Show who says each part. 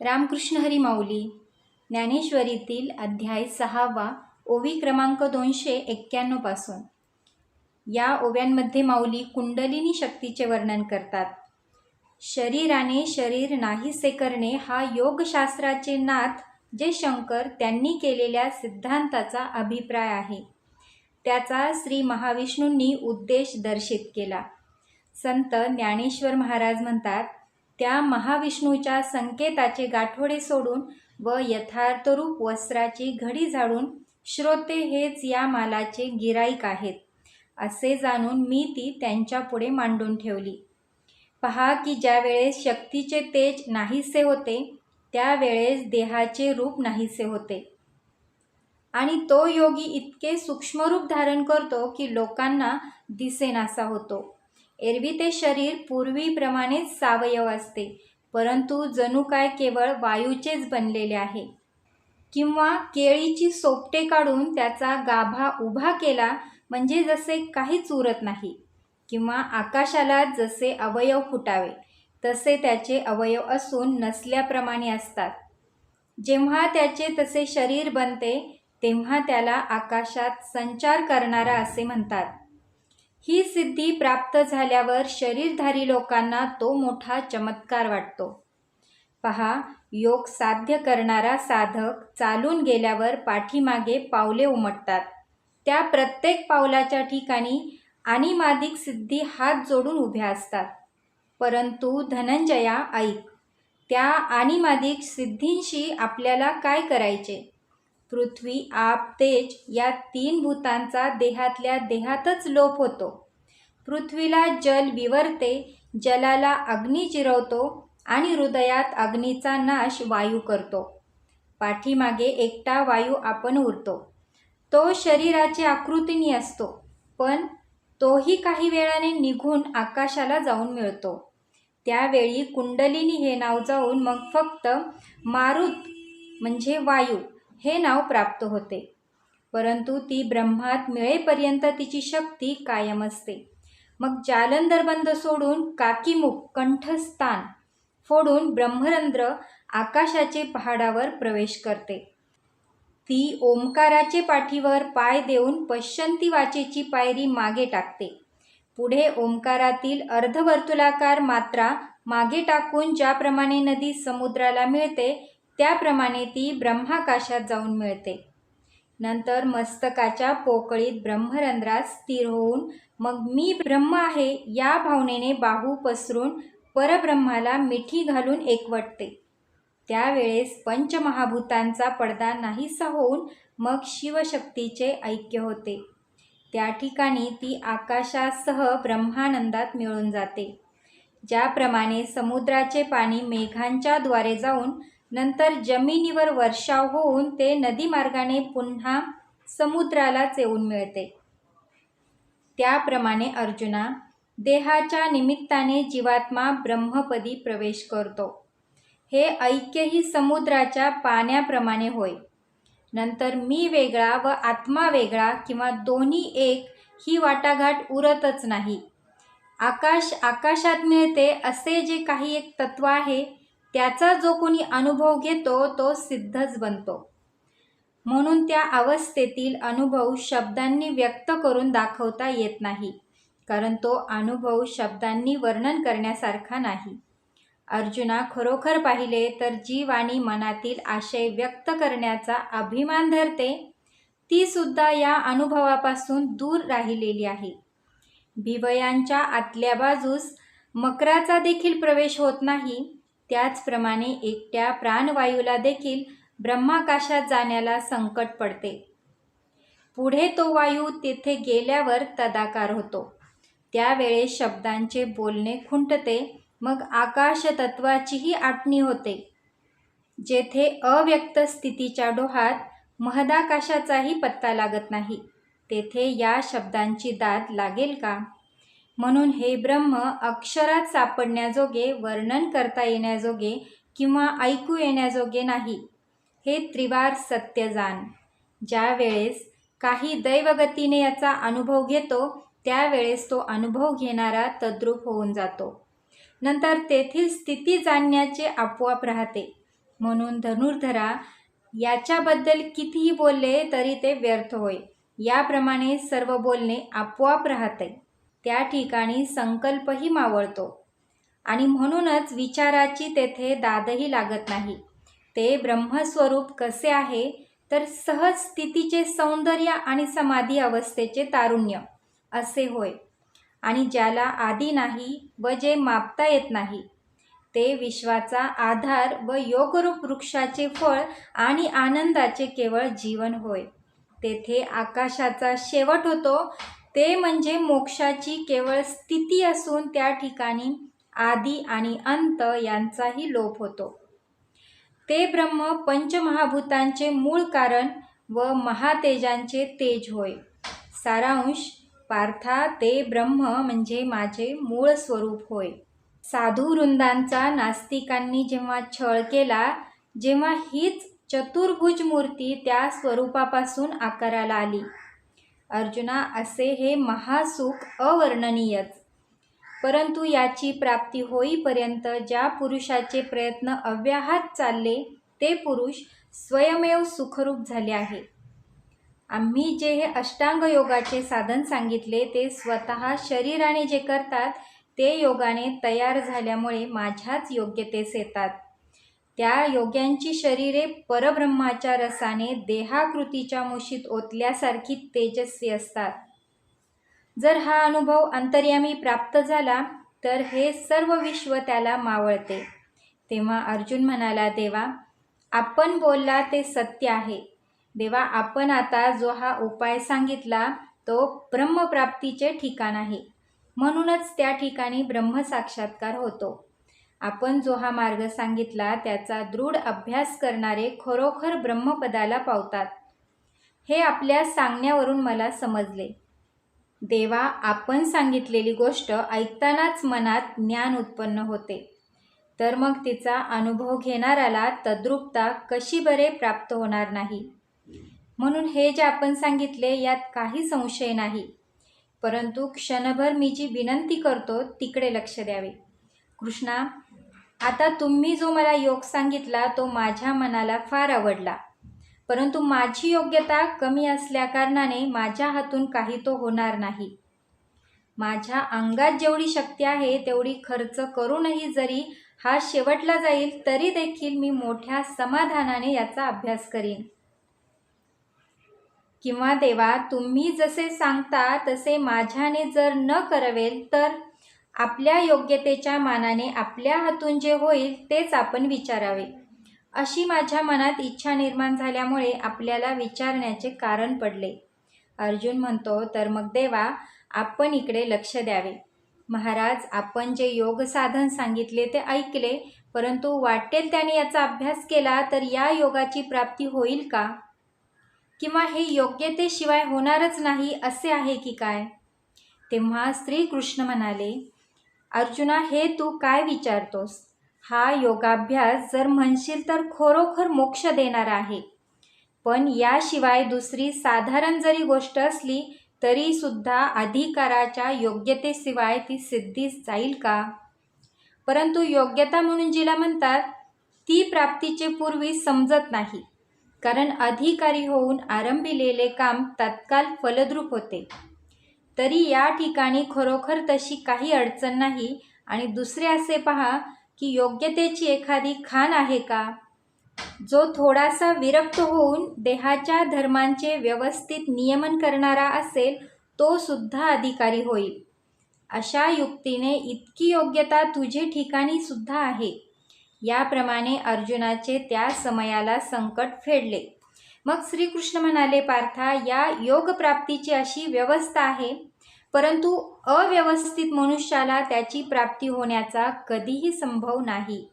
Speaker 1: रामकृष्ण हरी माऊली ज्ञानेश्वरीतील अध्याय सहावा ओवी क्रमांक दोनशे एक्क्याण्णवपासून या ओव्यांमध्ये माऊली कुंडलिनी शक्तीचे वर्णन करतात. शरीराने शरीर नाहीसे करणे हा योगशास्त्राचे नाथ जे शंकर त्यांनी केलेल्या सिद्धांताचा अभिप्राय आहे. त्याचा श्री महाविष्णूंनी उद्देश दर्शित केला. संत ज्ञानेश्वर महाराज म्हणतात त्या महाविष्णूच्या संकेताचे गाठोडे सोडून व यथार्थरूप वस्त्राची घडी झाडून श्रोते हेच या मालाचे गिराईक आहेत. असे जाणून मी ती त्यांच्यापुढे मांडून ठेवली. पहा की ज्या वेळेस शक्तीचे तेज नाहीसे होते त्यावेळेस देहाचे रूप नाहीसे होते. आणि तो योगी इतके सूक्ष्मरूप धारण करतो की लोकांना दिसेनासा होतो. एरवी ते शरीर पूर्वीप्रमाणेच सावयव असते परंतु जणू काय केवळ वायूचेच बनलेले आहे. किंवा केळीची सोपटे काढून त्याचा गाभा उभा केला म्हणजे जसे काहीच उरत नाही किंवा आकाशाला जसे अवयव फुटावे तसे त्याचे अवयव असून नसल्याप्रमाणे असतात. जेव्हा त्याचे तसे शरीर बनते तेव्हा त्याला आकाशात संचार करणारा असे म्हणतात. ही सिद्धी प्राप्त झाल्यावर शरीरधारी लोकांना तो मोठा चमत्कार वाटतो. पहा योग साध्य करणारा साधक चालून गेल्यावर पाठीमागे पावले उमटतात. त्या प्रत्येक पावलाच्या ठिकाणी अनिमादिक सिद्धी हात जोडून उभ्या असतात. परंतु धनंजया ऐक. त्या अनिमादिक सिद्धींशी आपल्याला काय करायचे? पृथ्वी आप तेज या तीन भूतांचा देहातल्या देहातच लोप होतो. पृथ्वीला जल विवरते जलाला अग्नी चिरवतो आणि हृदयात अग्नीचा नाश वायू करतो. पाठीमागे एकटा वायू आपण उरतो. तो शरीराची आकृतीनी असतो पण तोही काही वेळाने निघून आकाशाला जाऊन मिळतो. त्यावेळी कुंडलिनी हे नाव जाऊन मग फक्त मारुत म्हणजे वायू हे नाव प्राप्त होते. परंतु ती ब्रह्मात मिळेपर्यंत तिची शक्ती कायम असते. मग जालंधर बंद सोडून काकीमुख कंठस्थान फोडून ब्रह्मरंध्र आकाशाचे पहाडावर प्रवेश करते. ती ओंकाराचे पाठीवर पाय देऊन पश्चंती वाचेची पायरी मागे टाकते. पुढे ओंकारातील अर्धवर्तुलाकार मात्रा मागे टाकून ज्याप्रमाणे नदी समुद्राला मिळते त्याप्रमाणे ती ब्रह्माकाशात जाऊन मिळते. नंतर मस्तकाच्या पोकळीत ब्रह्मरंध्रात स्थिर होऊन मग मी ब्रह्म आहे या भावनेने बाहू पसरून परब्रह्माला मिठी घालून एकवटते. त्यावेळेस पंचमहाभूतांचा पडदा नाहीसा होऊन मग शिवशक्तीचे ऐक्य होते. त्या ठिकाणी ती आकाशासह ब्रह्मानंदात मिळून जाते. ज्याप्रमाणे समुद्राचे पाणी मेघांच्या द्वारे जाऊन नंतर जमिनीवर वर्षाव होऊन ते नदीमार्गाने पुन्हा समुद्रालाच येऊन मिळते. त्याप्रमाणे अर्जुना देहाच्या निमित्ताने जीवात्मा ब्रह्मपदी प्रवेश करतो. हे ऐक्यही समुद्राच्या पाण्याप्रमाणे होय. नंतर मी वेगळा व आत्मा वेगळा किंवा दोन्ही एक ही वाटाघाट उरतच नाही. आकाश आकाशात मिळते असे जे काही एक तत्व आहे त्याचा जो कोणी अनुभव घेतो तो सिद्धच बनतो. म्हणून त्या अवस्थेतील अनुभव शब्दांनी व्यक्त करून दाखवता येत नाही कारण तो अनुभव शब्दांनी वर्णन करण्यासारखा नाही. अर्जुना खरोखर पाहिले तर जीव आणि मनातील आशय व्यक्त करण्याचा अभिमान धरते. ती सुद्धा या अनुभवापासून दूर राहिलेली आहे. भिवयांच्या आतल्या बाजूस मकराचा देखील प्रवेश होत नाही. त्याचप्रमाणे एकट्या प्राणवायूला देखील ब्रह्माकाशात जाण्याला संकट पडते. पुढे तो वायू तेथे गेल्यावर तदाकार होतो. त्यावेळेस शब्दांचे बोलणे खुंटते मग आकाश तत्वाचीही आटणी होते. जेथे अव्यक्त स्थितीच्या डोहात महदाकाशाचाही पत्ता लागत नाही तेथे या शब्दांची दाद लागेल का? म्हणून हे ब्रह्म अक्षरात सापडण्याजोगे वर्णन करता येण्याजोगे किंवा ऐकू येण्याजोगे नाही. हे त्रिवार सत्य जाण ज्या वेळेस काही दैवगतीने याचा अनुभव घेतो त्यावेळेस तो अनुभव घेणारा तद्रूप होऊन जातो. नंतर तेथील स्थिती जाणण्याचे आपोआप राहते. म्हणून धनुर्धरा याच्याबद्दल कितीही बोलले तरी ते व्यर्थ होय. याप्रमाणे सर्व बोलणे आपोआप राहते. त्या ठिकाणी संकल्पही मावळतो. आणि म्हणूनच विचाराची तेथे दादही लागत नाही. ते ब्रह्मस्वरूप कसे आहे तर सहज स्थितीचे सौंदर्य आणि समाधी अवस्थेचे तारुण्य असे होय. आणि ज्याला आधी नाही व जे मापता येत नाही ते विश्वाचा आधार व योगरूप वृक्षाचे फळ आणि आनंदाचे केवळ जीवन होय. तेथे आकाशाचा शेवट होतो ते म्हणजे मोक्षाची केवळ स्थिती असून त्या ठिकाणी आदी आणि अंत यांचाही लोप होतो. ते ब्रह्म पंचमहाभूतांचे मूळ कारण व महातेजांचे तेज होय. सारांश पार्था ते ब्रह्म म्हणजे माझे मूळ स्वरूप होय. साधू वृंदांचा नास्तिकांनी जेव्हा छळ केला जेव्हा हीच चतुर्भुज मूर्ती त्या स्वरूपापासून आकाराला आली. अर्जुना असे हे महासुख अवर्णनीयच. परंतु याची प्राप्ती होईपर्यंत ज्या पुरुषाचे प्रयत्न अव्याहात चालले ते पुरुष स्वयमेव सुखरूप झाले आहे. आम्ही जे हे अष्टांग योगाचे साधन सांगितले ते स्वतः शरीराने जे करतात ते योगाने तयार झाल्यामुळे माझ्याच योग्यतेस येतात. त्या योग्यांची शरीरे परब्रह्माच्या रसाने देहाकृतीच्या मुशीत ओतल्यासारखी तेजस्वी असतात. जर हा अनुभव अंतर्यामी प्राप्त झाला तर हे सर्व विश्व त्याला मावळते. तेव्हा अर्जुन म्हणाला देवा आपण बोलला ते सत्य आहे. देवा आपण आता जो हा उपाय सांगितला तो ब्रह्मप्राप्तीचे ठिकाण आहे. म्हणूनच त्या ठिकाणी ब्रह्मसाक्षात्कार होतो. आपण जो हा मार्ग सांगितला त्याचा दृढ अभ्यास करणारे खरोखर ब्रह्मपदाला पावतात. हे आपल्या सांगण्यावरून मला समजले. देवा आपण सांगितलेली गोष्ट ऐकतानाच मनात ज्ञान उत्पन्न होते. तर मग तिचा अनुभव घेणाऱ्याला तद्रुपता कशी बरे प्राप्त होणार नाही? म्हणून हे जे आपण सांगितले यात काही संशय नाही. परंतु क्षणभर मी जी विनंती करतो तिकडे लक्ष द्यावे. कृष्णा आता तुम्ही जो मला योग सांगितला तो माझ्या मनाला फार आवडला. परंतु माझी योग्यता कमी असल्याकारणाने माझ्या हातून काही तो होणार नाही. माझ्या अंगात जेवढी शक्ती आहे तेवढी खर्च करूनही जरी हा शेवटला जाईल तरी देखील मी मोठ्या समाधानाने याचा अभ्यास करीन. किंवा देवा तुम्ही जसे सांगता तसे माझ्याने जर न करवेल तर आपल्या योग्यतेच्या मानाने आपल्या हातून जे होईल तेच आपण विचारावे. अशी माझ्या मनात इच्छा निर्माण झाल्यामुळे आपल्याला विचारण्याचे कारण पडले. अर्जुन म्हणतो तर मग देवा आपण इकडे लक्ष द्यावे. महाराज आपण जे योग साधन सांगितले ते ऐकले परंतु वाटेल त्याने याचा अभ्यास केला तर या योगाची प्राप्ती होईल का? किंवा हे योग्यतेशिवाय होणारच नाही असे आहे की काय? तेव्हा श्रीकृष्ण म्हणाले अर्जुना हे तू काय विचारतोस? हा योगाभ्यास जर म्हणशील तर खरोखर मोक्ष देणार आहे. पण याशिवाय दुसरी साधारण जरी गोष्ट असली तरी सुद्धा अधिकाराच्या योग्यतेशिवाय ती सिद्धीस जाईल का? परंतु योग्यता म्हणून जिला म्हणतात ती प्राप्तीचे पूर्वी समजत नाही. कारण अधिकारी होऊन आरंभिलेले काम तत्काल फलद्रूप होते. तरी या ठिकाणी खरोखर तशी काही अडचण नाही. आणि दुसरे असे पहा की योग्यतेची एखादी खान आहे का? जो थोडासा विरक्त होऊन देहाच्या धर्मांचे व्यवस्थित नियमन करणारा असेल तो सुद्धा अधिकारी होईल. अशा युक्तीने इतकी योग्यता तुझे ठिकाणी सुद्धा आहे. याप्रमाणे अर्जुनाचे त्या समयाला संकट फेडले. मग श्रीकृष्ण म्हणाले पार्था या योगप्राप्तीची अशी व्यवस्था आहे परंतु अव्यवस्थित मनुष्याला त्याची प्राप्ती होण्याचा कधीही संभव नाही.